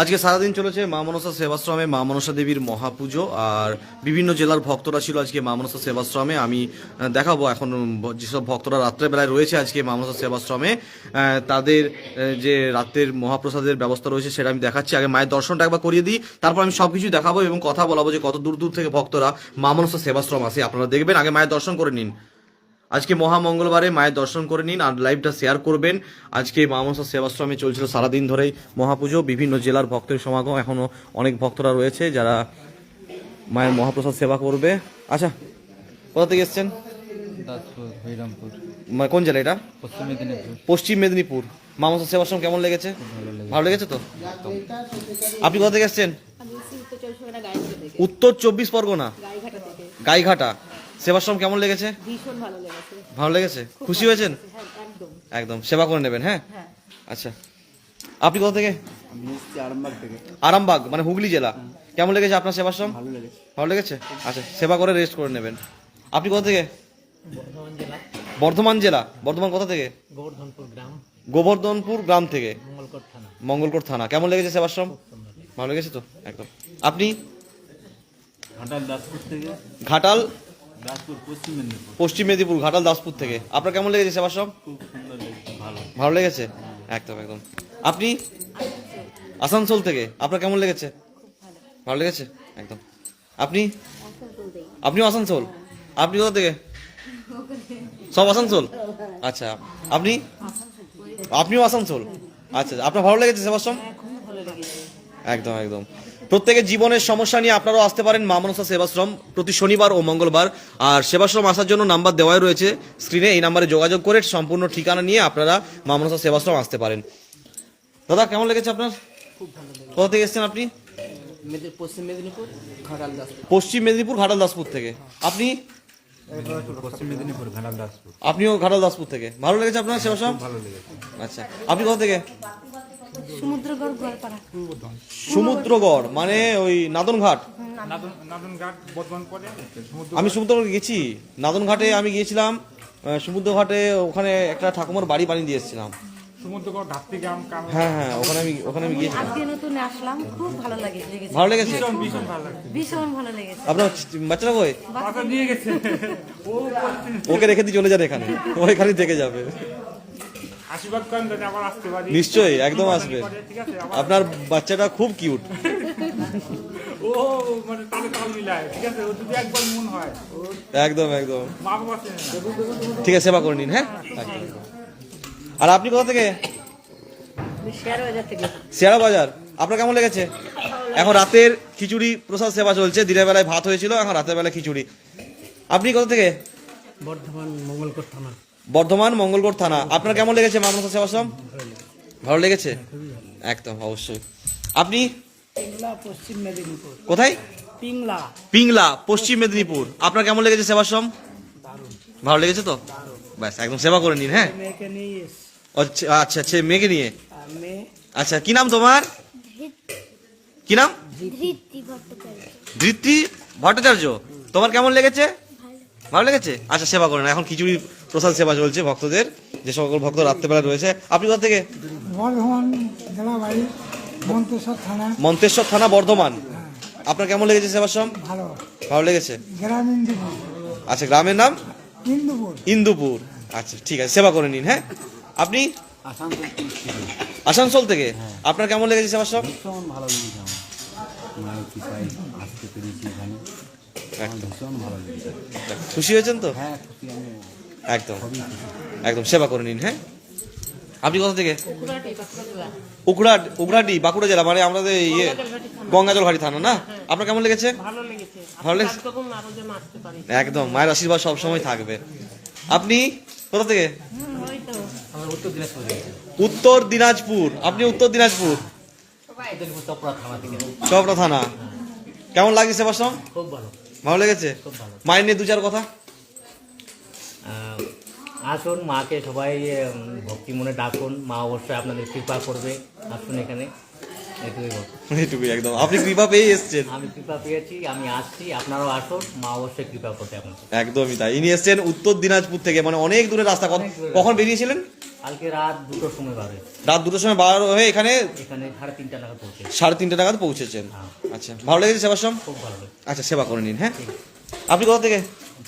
আজকে সারাদিন চলেছে মা মনসা সেবাশ্রমে মা মনসা দেবীর মহাপুজো, আর বিভিন্ন জেলার ভক্তরা ছিল আজকে মা মনসা সেবাশ্রমে। আমি দেখাবো এখন যেসব ভক্তরা রাত্রেবেলায় রয়েছে আজকে মা মনসা সেবাশ্রমে তাদের যে রাতের মহাপ্রসাদের ব্যবস্থা রয়েছে সেটা আমি দেখাচ্ছি। আগে মায়ের দর্শনটা একবার করিয়ে দিই, তারপর আমি সব কিছু দেখাবো এবং কথা বলাবো যে কত দূর দূর থেকে ভক্তরা মা মনসা সেবাশ্রম আসে। আপনারা দেখবেন, আগে মায়ের দর্শন করে নিন। আজকে মহামঙ্গলবারে মায়ের দর্শন করে নিন আর লাইভটা শেয়ার করবেন। আজকে মামসা সেবাশ্রমে চলছিল সারাদিন ধরেই মহাপুজো। বিভিন্ন জেলার ভক্তের সমাগম এখনও অনেক ভক্তরা রয়েছে যারা মায়ের মহাপ্রসাদ সেবা করবে। আচ্ছা কোথা থেকে এসছেন? মানে কোন জেলা এটা? পশ্চিম মেদিনীপুর। পশ্চিম মেদিনীপুর। মামসা সেবাশ্রম কেমন লেগেছে? ভালো লেগেছে। তো? আপনি কোথা থেকে এসছেন? উত্তর চব্বিশ পরগনা। গাইঘাটা। সেবাশ্রম কেমন লেগেছে? ভীষণ ভালো লেগেছে। ভালো লেগেছে? খুশি হয়েছেন? হ্যাঁ একদম। একদম সেবা করে নেবেন হ্যাঁ? হ্যাঁ। আচ্ছা। আপনি কোথা থেকে? আমি এসেছি আরামবাগ থেকে। আরামবাগ মানে হুগলি জেলা। কেমন লেগেছে আপনার সেবাশ্রম? ভালো লেগেছে। ভালো লেগেছে? আচ্ছা সেবা করে রেস্ট করে নেবেন। আপনি কোথা থেকে? বর্ধমান জেলা। বর্ধমান কোথা থেকে? গোবর্ধনপুর গ্রাম। গোবর্ধনপুর গ্রাম থেকে। মঙ্গলকোট থানা। মঙ্গলকোট থানা। কেমন লেগেছে সেবাশ্রম? ভালো লেগেছে তো? একদম। আপনি? ঘাটাল দাসপুর থেকে। ঘাটাল পশ্চিম মেদিনীপুর। ঘাটাল দাসপুর থেকে। আপনার কেমন লেগেছে সেবাশ্রম? খুব সুন্দর ভালো। ভালো লেগেছে? একদম একদম। আপনি? আসানসোল থেকে। আপনার কেমন লেগেছে? ভালো লেগেছে? একদম। আপনি? আপনিও আসানসোল? আপনি কোথা থেকে? সব আসানসোল? আচ্ছা আপনি? আপনিও আসানসোল? আচ্ছা আপনার ভালো লেগেছে সেবাশ্রম? একদম একদম। প্রত্যেকের জীবনের সমস্যা নিয়ে আপনারাও আসতে পারেন মা মনসা সেবাশ্রম প্রতি শনিবার ও মঙ্গলবার। আর সেবাশ্রম আসার জন্য নাম্বার দেওয়াই রয়েছে স্ক্রিনে এই নাম্বারে যোগাযোগ করে সম্পূর্ণ ঠিকানা নিয়ে আপনারা মা মনসা সেবাশ্রম আসতে পারেন। দাদা কেমন লেগেছে আপনার? কোথা থেকে এসেছেন আপনি? পশ্চিম মেদিনীপুর ঘাটাল দাসপুর। পশ্চিম মেদিনীপুর ঘাটাল দাসপুর থেকে। আপনি? পশ্চিম মেদিনীপুর ঘাটাল দাসপুর। আপনিও ঘাটাল দাসপুর থেকে। ভালো লেগেছে আপনার সেবাশ্রম? ভালো লেগেছে। আচ্ছা। আপনি কোথা থেকে? সমুদ্রগড় গোয়ালপাড়া। সমুদ্রগড় মানে ওই নাদনঘাট। আমি সমুদ্রগড় গেছি। নাদনঘাটে আমি গিয়েছিলাম সমুদ্রঘাটে ওখানে একটা ঠাকুমার বাড়ি বানিয়ে দিয়ে এসেছিলাম। সমুদ্রগড় ঘাটতি গ্রাম হ্যাঁ হ্যাঁ ওখানে আমি ওখানে আমি গিয়েছিলাম। আজকে নতুন আসলাম খুব ভালো লাগে লেগেছে। ভালো লেগেছে? ভীষণ ভালো লাগছে। ভীষণ ভালো লেগেছে। আপনার বাচ্চারা কই? বাসা নিয়ে গেছে। ও ওকে রেখে দিয়ে চলে যান এখানে। ও এখানেই থেকে যাবে। আশীর্বাদ করেন আবার আসতে পারি। নিশ্চয়ই একদম আসবে। ঠিক আছে? আবার আপনার বাচ্চাটা খুব কিউট ও মানে তালে তাল মিলায় ঠিক আছে? ও যদি একবার মন হয় একদম একদম। মা বাবা চেনে না। ঠিক আছে সেবা করে নিন হ্যাঁ? একদম। আর আপনি কোথা থেকে? শেয়ার বাজার থেকে। শেয়ারা বাজার আপনার কেমন লেগেছে? এখন রাতের খিচুড়ি প্রসাদ সেবা চলছে দিনের বেলায় ভাত হয়েছিল এখন রাতের বেলায় খিচুড়ি। আপনি কোথা থেকে? বর্ধমান মঙ্গলকোট থানা। বর্ধমান মঙ্গলকোট থানা। আপনার কেমন লেগেছে মামলা সেবাশ্রম ভালো লেগেছে? একদম অবশ্যই। আপনি? পশ্চিম মেদিনীপুর। কোথায়? পিংলা। পিংলা পশ্চিম মেদিনীপুর। আপনার কেমন লেগেছে সেবাশ্রম ভালো লেগেছে তো? ব্যাস একদম সেবা করে নিন হ্যাঁ? আচ্ছা আচ্ছা আচ্ছা মেয়েকে নিয়ে? আচ্ছা কি নাম তোমার? কি নাম? ধৃতি ভট্টাচার্য। ধৃতি ভট্টাচার্য। তোমার কেমন লেগেছে? ভালো। লেগেছে? আচ্ছা সেবা করেন এখন খিচুড়ি প্রসাদ সেবা চলছে ভক্তদের যে সকল ভক্ত রাত্রেবেলা রয়েছে। আপনি কোথা থেকে? বর্ধমান জেলা বাড়ি মন্তেশ্বর থানা। মন্তেশ্বর থানা বর্ধমান। আপনার কেমন লেগেছে সেবাশ্রম ভালো। ভালো লেগেছে? আচ্ছা গ্রামের নাম? ইন্দুপুর। ইন্দুপুর। আচ্ছা ঠিক আছে সেবা করে নিন হ্যাঁ? আপনি? আসানসোল আসানসোল থেকে আপনার কেমন লেগেছে সেবাশ্রম ভীষণ ভালো লেগেছে। খুশি হয়েছেন তো? হ্যাঁ খুশি আমি। একদম। একদম সেবা করে নিন হ্যাঁ? আপনি কোথা থেকে? উকড়াট উকড়াটি বাঁকুড়া জেলা মানে আমাদের ইয়ে গঙ্গাজল ঘাটি থানা না? আপনার কেমন লেগেছে? ভালো লেগেছে। একদম মায়ের আশীর্বাদ সবসময় থাকবে। আপনি কোথা থেকে? উত্তর দিনাজপুর। আপনি উত্তর দিনাজপুর? চপড়া থানা। কেমন লাগছে সেবাশ্রম? খুব ভালো। ভালো লেগেছে? মায়ের নিয়ে দু চার কথা? আসুন মাকে সবাই ভক্তি মনে ডাকুন। মা অবশ্যই আপনাদের কৃপা করবে। আসুন এখানে। এটুকুই একদম। আপনি কৃপা পেয়ে এসছেন। আমি কৃপা পেয়েছি আমি আসছি আপনারাও আসুন মা অবশ্যই কৃপা করতে একদমই তাই। ইনি এসছেন উত্তর দিনাজপুর থেকে মানে অনেক দূরের রাস্তা। কখন বেরিয়েছিলেন? কালকে রাত দুটোর সময় বাড়ে রাত দুটোর সময় বার হয়ে এখানে এখানে সাড়ে তিনটা নাগাদ পৌঁছে সাড়ে তিনটে নাগাদ পৌঁছেছেন। হ্যাঁ। আচ্ছা ভালো লেগেছে সেবাশ্রম খুব ভালো আচ্ছা সেবা করে নিন হ্যাঁ? আপনি কোথা থেকে?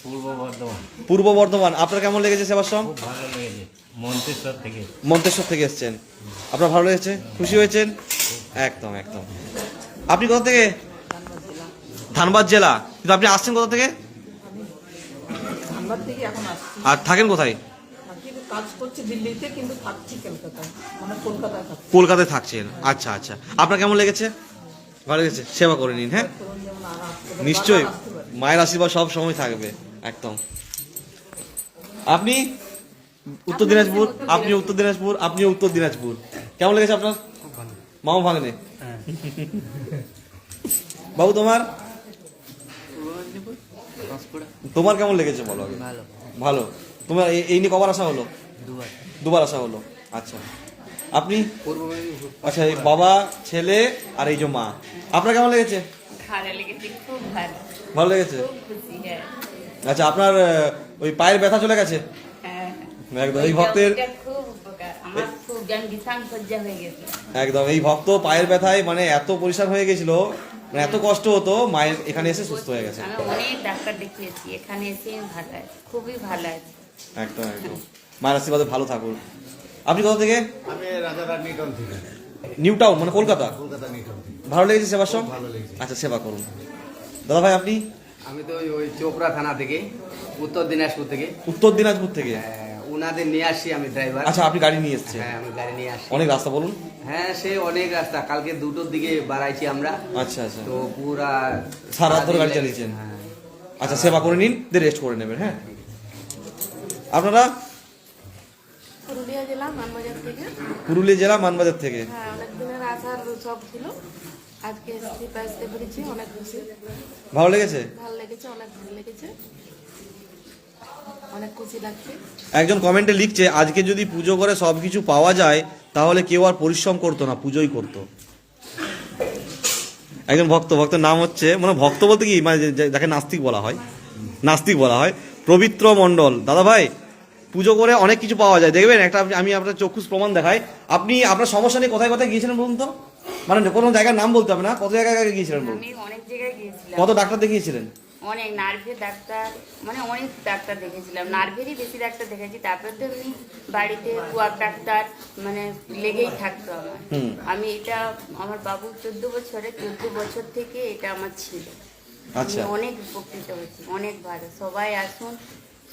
পূর্ব বর্ধমান। পূর্ব বর্ধমান। আপনার কেমন লেগেছে সেবাশ্রম? ভালো লেগেছে। মন্তেশ্বর থেকে। মন্তেশ্বর থেকে এসছেন। আপনার ভালো লেগেছে? খুশি হয়েছেন? একদম একদম। আপনি কোথা থেকে? ধানবাদ জেলা। কিন্তু আপনি আসছেন কোথা থেকে? ধানবাদ থেকে এখন আসছি। আর থাকেন কোথায়? বাকি কাজ করছি দিল্লিতে কিন্তু থাকছি কলকাতায়। মানে কলকাতায় থাকছি। কলকাতায় থাকছেন। আচ্ছা আচ্ছা। আপনার কেমন লেগেছে? ভালো লেগেছে। সেবা করে নিন হ্যাঁ? নিশ্চয়ই। মায়ের আশীর্বাদ সব সময় থাকবে। একদম। আপনি উত্তর দিনাজপুর আপনি উত্তর দিনাজপুর আপনি উত্তর দিনাজপুর। কেমন লেগেছে আপনার? মামা ভাঙনে বাবু তোমার? তোমার কেমন লেগেছে বলো আগে? ভালো। ভালো। তোমার এই- এই নিয়ে কবার আসা হলো? দুবার। দুবার আসা হলো। আচ্ছা। আপনি? আচ্ছা এই বাবা ছেলে আর এই যে মা। আপনার কেমন লেগেছে? ভালো লেগেছে খুব ভালো। ভালো লেগেছে? খুব খুশি হ্যাঁ। আচ্ছা আপনার ওই পায়ের ব্যথা চলে গেছে? হ্যাঁ। একদম এই ভক্তের হয়ে একদম এই ভক্ত পায়ের ব্যথায় মানে এত পরিষ্কার হয়ে গেছিল মানে এত কষ্ট হতো মায়ের এখানে এসে সুস্থ হয়ে গেছে। অনেক ডাক্তার দেখিয়েছি এখানে এসে ভালো আছে খুবই ভালো আছে। একদম একদম। মায়ের আশীর্বাদে ভালো থাকুন। আপনি কোথা থেকে? আমি রাজারহাট থেকে। নিউ টাউন মানে কলকাতা? কলকাতা নিটন থেকে। ভালো লেগেছে সেবার সব ভালো লেগেছে। আচ্ছা সেবা করুন। দাদা ভাই আপনি? আমি তো ওই ওই চোপড়া থানা থেকে উত্তর দিনাজপুর থেকে। উত্তর দিনাজপুর থেকে? আহ, উনাদের নিয়ে আসি আমি ড্রাইভার আচ্ছা আপনি গাড়ি নিয়ে এসছেন? হ্যাঁ আমি গাড়ি নিয়ে আসছি অনেক রাস্তা বলুন। হ্যাঁ সে অনেক রাস্তা। কালকে দুটোর দিকে বাড়াইছি আমরা। আচ্ছা আচ্ছা। তো পুরা সারা রাত ধরে গাড়ি চালিয়েছেন? হ্যাঁ। আচ্ছা সেবা করে নিন দিয়ে রেস্ট করে নেবেন হ্যাঁ? আপনারা? পুরুলিয়া জেলা মানবাজার থেকে। পুরুলিয়া জেলা মানবাজার থেকে। হ্যাঁ অনেক দিনের আসার সব ছিল। আজকে ট্রিপ আসতে পেরেছি অনেক খুশি। ভালো লেগেছে? ভালো লেগেছে অনেক ভালো লেগেছে। অনেক খুশি লাগছে। একজন কমেন্টে লিখছে আজকে যদি পুজো করে সব কিছু পাওয়া যায় তাহলে কেউ আর পরিশ্রম করতো না পুজোই করতো। একজন ভক্ত ভক্তের নাম হচ্ছে মানে ভক্ত বলতে কি মানে যাকে নাস্তিক বলা হয় নাস্তিক বলা হয় পবিত্র মণ্ডল। দাদা ভাই পুজো করে অনেক কিছু পাওয়া যায়। দেখবেন একটা আমি আপনার চক্ষুষ প্রমাণ দেখাই। আপনি আপনার সমস্যা নিয়ে কোথায় কোথায় গিয়েছিলেন বলুন তো? মানে কোনো জায়গার নাম বলতে হবে না কত জায়গায় গিয়েছিলেন বলুন? আমি অনেক জায়গায় গিয়েছিলাম। কত ডাক্তার দেখিয়েছিলেন? অনেক নার্ভের ডাক্তার মানে অনেক ডাক্তার দেখেছিলাম নার্ভেরই বেশি ডাক্তার দেখেছি তারপর তো এমনি বাড়িতে কুয়ার ডাক্তার মানে লেগেই থাকতো আমার। আমি এটা আমার বাবু চোদ্দ বছরে চোদ্দ বছর থেকে এটা আমার ছিল। আচ্ছা। অনেক উপকৃত হয়েছি অনেক ভালো। সবাই আসুন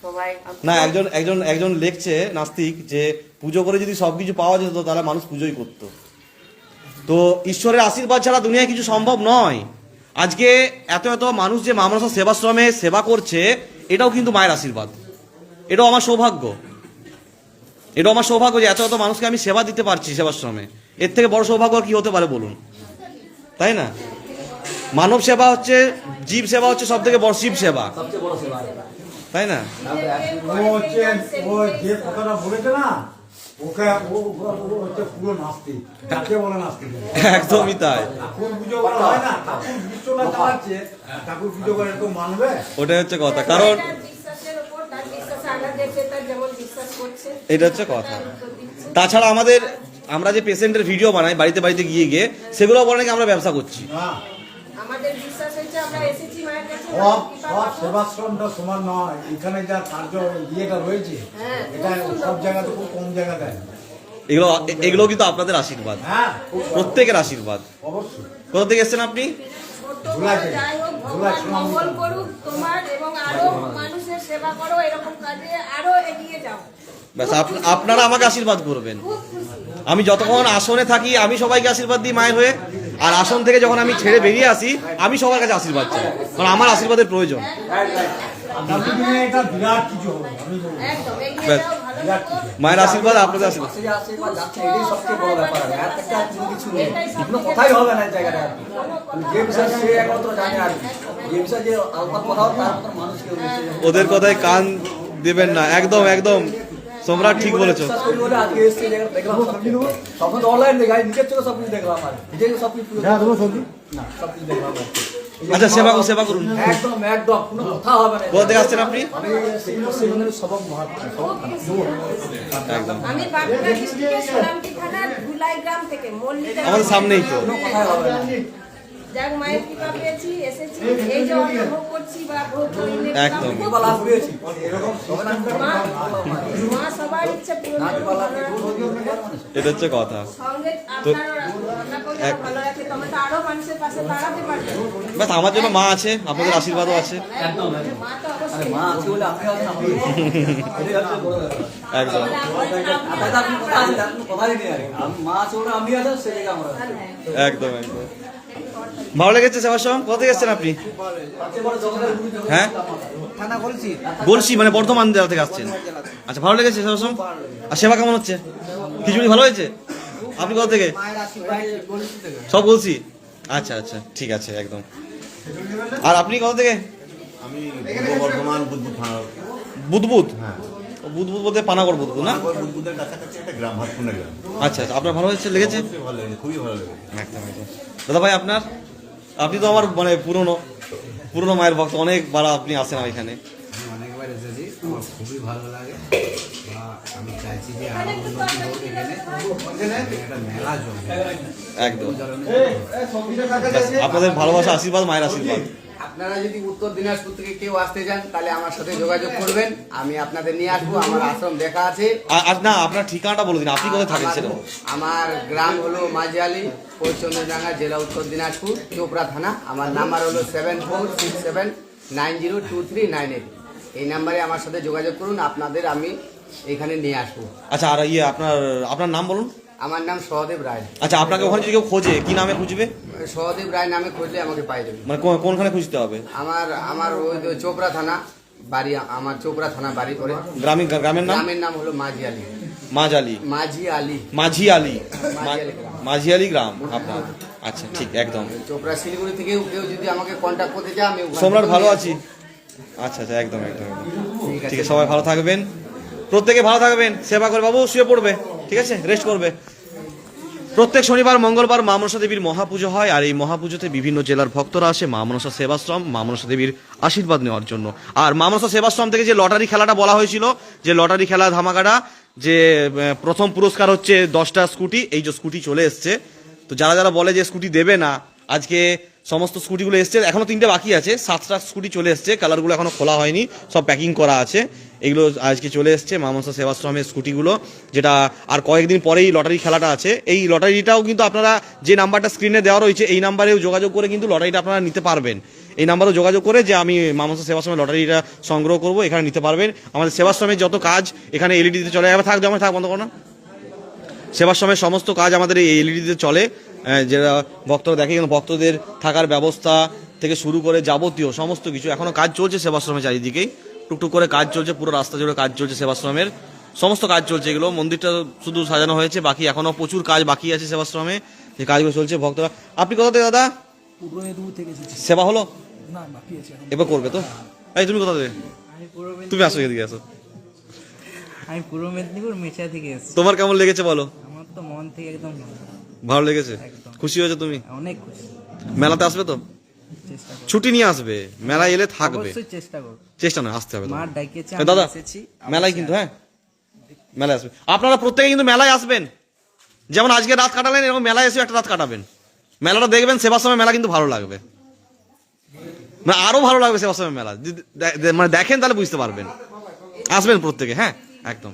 সবাই না একজন একজন একজন লিখছে নাস্তিক যে পুজো করে যদি সবকিছু পাওয়া যেত তাহলে মানুষ পুজোই করতো। তো ঈশ্বরের আশীর্বাদ ছাড়া দুনিয়ায় কিছু সম্ভব নয়। আজকে এত এত মানুষ যে মা মনসা সেবাশ্রমে সেবা করছে এটাও কিন্তু মায়ের আশীর্বাদ। এটাও আমার সৌভাগ্য। এটাও আমার সৌভাগ্য যে এত এত মানুষকে আমি সেবা দিতে পারছি সেবাশ্রমে। এর থেকে বড় সৌভাগ্য আর কি হতে পারে বলুন? তাই না? মানব সেবা হচ্ছে জীব সেবা হচ্ছে সব থেকে বড় শিব সেবা। তাই না? ও হচ্ছে ও যে কথাটা বলেছে না ওকে ও ও- ও হচ্ছে পুরো নাস্তিক। যাকে বলে নাস্তিক একদমই তাই। ঠাকুর পুজো করা হয় না ঠাকুর বিশ্বটা চালাচ্ছে ঠাকুর পুজো করে তো মানবে? ওটাই হচ্ছে কথা কারণ এটা হচ্ছে কথা। তাছাড়া আমাদের আমরা যে পেশেন্টের ভিডিও বানাই বাড়িতে বাড়িতে গিয়ে গিয়ে সেগুলো বলে নাকি আমরা ব্যবসা করছি? আমাদের বিশ্বাস হয়েছে আমরা সব সব সেবাশ্রমটা সমান নয়। এখানে যা কার্য ইয়েটা রয়েছে এটা সব জায়গাতে খুব কম জায়গা দেয় এগুলো এগুলো কিন্তু আপনাদের আশীর্বাদ। হ্যাঁ প্রত্যেকের আশীর্বাদ। অবশ্যই। কোথা থেকে এসেছেন আপনি? ধুলাই যায়। যাই হোক ধুলাই ভগবান শোনা মঙ্গল করুক তোমার এবং আরও মানুষের সেবা করো এরকম কাজে আরও এগিয়ে যাও। ব্যাস আপ- আপনারা আমাকে আশীর্বাদ করবেন। আমি যতক্ষণ আসনে থাকি আমি সবাইকে আশীর্বাদ দিই মায়ের হয়ে। আর আসন থেকে যখন আমি ছেড়ে বেরিয়ে আসি, আমি সবার কাছে আশীর্বাদ চাই। কারণ আমার আশীর্বাদের প্রয়োজন। মায়ের আশীর্বাদ, আপনাদের আশীর্বাদ। ওদের কথায় কান দেবেন না, একদম একদম। সম্রাট ঠিক বলেছ। তখন অনলাইন দেখাই নিজের চোখে সব কিছু দেখলাম আর নিজেকে সব কিছু হ্যাঁ তোমার সবজি না সব কিছু দেখলাম আচ্ছা সেবা করুন সেবা করুন। একদম একদম কোনো কথা হবে না। কোথা থেকে আসছেন আপনি? সবক মহাত্মা একদম। আমি বাঁকুড়া ডিস্ট্রিক্টের সোনামটি থানার ধুলাই গ্রাম থেকে মল্লিকা আমাদের সামনেই তো। কোনো কথাই হবে না। যাক মায়ের কৃপা পেয়েছি এসেছি। এই যে করছি বা ভোগ একদম। মা সবার ইচ্ছে পূরণ। এটা হচ্ছে কথা। সঙ্গে আপনার আমার জন্য মা আছে আপনাদের আশীর্বাদও আছে। মা আছে বলে আপনি একদম। একদম একদম। ভালো লেগেছে সেবার সঙ্গে কোথা থেকে এসছেন আপনি? হ্যাঁ? বলছি মানে বর্ধমান জেলা থেকে আসছেন। আচ্ছা ভালো লেগেছে সেবার সঙ্গে আর সেবা কেমন হচ্ছে? খিচুড়ি ভালো হয়েছে? আপনি কোথা থেকে? সব বলছি। আচ্ছা আচ্ছা ঠিক আছে একদম। আর আপনি কোথা থেকে? আমি পূর্ব বর্ধমান বুধবুধ? হ্যাঁ। বুধবুধ বলতে পানাগড় বুধবুধ না? বুদ্ধদের কাছাকাছি একটা গ্রাম আচ্ছা আচ্ছা আপনার ভালো হয়েছে লেগেছে? অবশ্যই ভালো লেগেছে খুবই ভালো লেগেছে। একদম একদম। দাদা ভাই আপনার? আপনি তো আমার মানে পুরনো পুরনো মায়ের ভক্ত অনেক অনেকবার আপনি আসেন আমার এখানে। অনেকবার এসেছি আমার খুবই ভালো লাগে। আমি চাইছি যে আরও উন্নতি হোক এখানে। এখানে একটা মেলা জমবে। একদম। আপনাদের ভালোবাসা আশীর্বাদ মায়ের আশীর্বাদ। আপনারা যদি উত্তর দিনাজপুর থেকে কেউ আসতে চান তাহলে আমার সাথে যোগাযোগ করবেন। আমি আপনাদের নিয়ে আসব আমার আশ্রম দেখা আছে। আর- না আপনার ঠিকানাটা বলে দিন আপনি কোথায় থাকেন আমার- সেটা আমার গ্রাম হলো মাঝিয়ালি পশ্চিমবঙ্গা জেলা উত্তর দিনাজপুর চোপড়া থানা। আমার নাম্বার হলো seven four six seven nine zero two three nine eight. এই নাম্বারে আমার সাথে যোগাযোগ করুন আপনাদের আমি এখানে নিয়ে আসব। আচ্ছা আর ইয়ে আপনার আপনার নাম বলুন। আমার নাম সহদেব রায়। আচ্ছা আপনাকে ওখানে যদি কেউ খোঁজে কি নামে খুঁজবে? সহদেব রায় নামে খুঁজলে আমাকে পাই যাবে মানে কোন- কোনখানে খুঁজতে হবে? আমার আমার ওই যে চোপড়া থানা বাড়ি আমার চোপড়া থানা বাড়ি করে গ্রামীণ গ্রামের নাম? গ্রামের নাম হলো মাঝি আলী। মাঝ আলী। মাঝি আলী। মাঝি আলী। মাঝি আলী গ্রাম। মাঝি আলী গ্রাম আপনার। আচ্ছা ঠিক একদম। চোপড়া শিলিগুড়ি থেকেও কেউ যদি আমাকে কন্ট্যাক্ট করতে চায় আমি ওখান সম্রাট থেকেও ভালো নিয়ে আছি। আচ্ছা আচ্ছা একদম একদম। একদম ঠিক আছে সবাই ভালো থাকবেন। প্রত্যেকে ভালো থাকবেন। সেবা করে বাবু শুয়ে পড়বে। ঠিক আছে? রেস্ট করবে। প্রত্যেক শনিবার, মঙ্গলবার মা মনসা দেবীর মহাপুজো হয়, আর এই মহাপুজোতে বিভিন্ন জেলার ভক্তরা আসে মা মনসা সেবাশ্রম, মা মনসা দেবীর আশীর্বাদ নেওয়ার জন্য। আর মা মনসা সেবাশ্রম থেকে যে লটারি খেলাটা বলা হয়েছিল, যে লটারি খেলা ধামাকাটা, যে প্রথম পুরস্কার হচ্ছে দশটা স্কুটি, এই যে স্কুটি চলে এসছে। তো যারা যারা বলে যে স্কুটি দেবে না, আজকে সমস্ত স্কুটিগুলো এসছে, এখনও তিনটে বাকি আছে, সাতটা স্কুটি চলে এসছে, কালারগুলো এখনও খোলা হয়নি, সব প্যাকিং করা আছে। এগুলো আজকে চলে এসছে মামসা সেবাশ্রমের স্কুটিগুলো, যেটা আর কয়েকদিন পরেই লটারি খেলাটা আছে। এই লটারিটাও কিন্তু আপনারা যে নাম্বারটা স্ক্রিনে দেওয়া রয়েছে, এই নাম্বারেও যোগাযোগ করে কিন্তু লটারিটা আপনারা নিতে পারবেন। এই নাম্বারেও যোগাযোগ করে যে আমি মামসা সেবাশ্রমের লটারিটা সংগ্রহ করব, এখানে নিতে পারবেন। আমাদের সেবাশ্রমের যত কাজ, এখানে এলইডিতে চলে যাবে। থাক যেমন থাক, বন্ধ করো না। সেবার সময় সমস্ত কাজ আমাদের এই এলইডিতে চলে। যেটা ভক্তরা দেখে কিন্তু ভক্তদের থাকার ব্যবস্থা থেকে শুরু করে যাবতীয় সমস্ত কিছু। এখনও কাজ চলছে সেবাশ্রমের চারিদিকেই। টুকটুক করে কাজ চলছে পুরো রাস্তা জুড়ে কাজ চলছে সেবাশ্রমের। সমস্ত কাজ চলছে এগুলো। মন্দিরটা শুধু সাজানো হয়েছে বাকি এখনও প্রচুর কাজ বাকি আছে সেবাশ্রমে। যে কাজগুলো চলছে ভক্তরা আপনি কোথা থেকে দাদা? সেবা হলো? এবার করবে তো? এই তুমি কোথা থেকে? তুমি আসো এদিকে আসো। আমি পূর্ব মেদিনীপুর থেকে এসেছি। তোমার কেমন লেগেছে বলো? আমার তো মন থেকে একদম ভালো। লেগেছে? খুশি হয়েছে তুমি? অনেক খুশি। মেলাতে আসবে তো? ছুটি নিয়ে আসবে মেলায় এলে থাকবে। চেষ্টা করব। চেষ্টা নয় আসতে হবে ডাকিয়েছে দাদা মেলায় কিন্তু হ্যাঁ? মেলায় আসবে। আপনারা প্রত্যেকে কিন্তু মেলায় আসবেন। যেমন আজকে রাত কাটালেন এরকম মেলায় এসে একটা রাত কাটাবেন। মেলাটা দেখবেন সেবার সময় মেলা কিন্তু ভালো লাগবে। মানে আরও ভালো লাগবে সেবার সময় মেলা। মানে দেখেন তাহলে বুঝতে পারবেন। আসবেন প্রত্যেকে হ্যাঁ? একদম।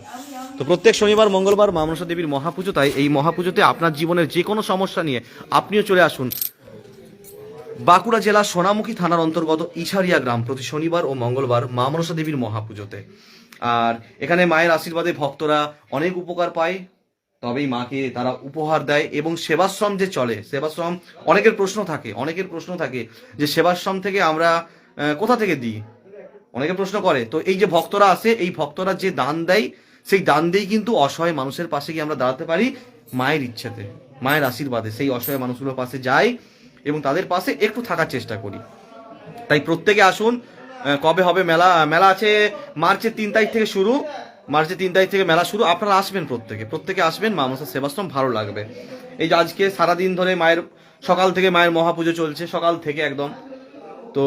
তো প্রত্যেক শনিবার মঙ্গলবার মা মনসা দেবীর মহাপুজো তাই এই মহাপুজোতে আপনার জীবনের যে কোনো সমস্যা নিয়ে আপনিও চলে আসুন। বাঁকুড়া জেলার সোনামুখী থানার অন্তর্গত ইছারিয়া গ্রাম প্রতি শনিবার ও মঙ্গলবার মা মনসা দেবীর মহাপুজোতে। আর এখানে মায়ের আশীর্বাদে ভক্তরা অনেক উপকার পায়, তবেই মাকে তারা উপহার দেয় এবং সেবাশ্রম যে চলে, সেবাশ্রম অনেকের প্রশ্ন থাকে, অনেকের প্রশ্ন থাকে যে সেবাশ্রম থেকে আমরা কোথা থেকে দিই? অনেকে প্রশ্ন করে, তো এই যে ভক্তরা আসে, এই ভক্তরা যে দান দেয়, সেই দান দিয়েই কিন্তু অসহায় মানুষের পাশে গিয়ে আমরা দাঁড়াতে পারি মায়ের ইচ্ছাতে, মায়ের আশীর্বাদে। সেই অসহায় মানুষগুলোর পাশে যাই এবং তাদের পাশে একটু থাকার চেষ্টা করি। তাই প্রত্যেকে আসুন কবে হবে মেলা মেলা আছে মার্চের তিন তারিখ থেকে শুরু। মার্চের তিন তারিখ থেকে মেলা শুরু। আপনারা আসবেন প্রত্যেকে। প্রত্যেকে আসবেন, মা মনসা সেবাশ্রম ভালো লাগবে। এই যে আজকে সারাদিন ধরে মায়ের, সকাল থেকে মায়ের মহাপুজো চলছে, সকাল থেকে একদম। তো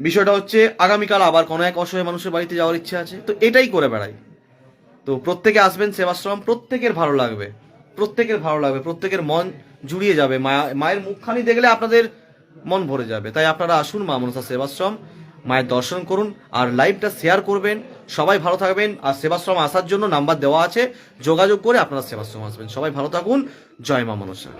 বিষয়টা হচ্ছে, আগামীকাল আবার কোনো এক অসহায় মানুষের বাড়িতে যাওয়ার ইচ্ছে আছে। তো এটাই করে বেড়াই। তো প্রত্যেকে আসবেন সেবাশ্রম, প্রত্যেকের ভালো লাগবে। প্রত্যেকের ভালো লাগবে। প্রত্যেকের মন জুড়িয়ে যাবে। মায়া মায়ের মুখখানি দেখলে আপনাদের মন ভরে যাবে। তাই আপনারা আসুন মা মনসা সেবাশ্রম, মায়ের দর্শন করুন আর লাইভটা শেয়ার করবেন। সবাই ভালো থাকবেন আর সেবাশ্রম আসার জন্য নাম্বার দেওয়া আছে। যোগাযোগ করে আপনারা সেবাশ্রম আসবেন। সবাই ভালো থাকুন। জয় মা মনসা।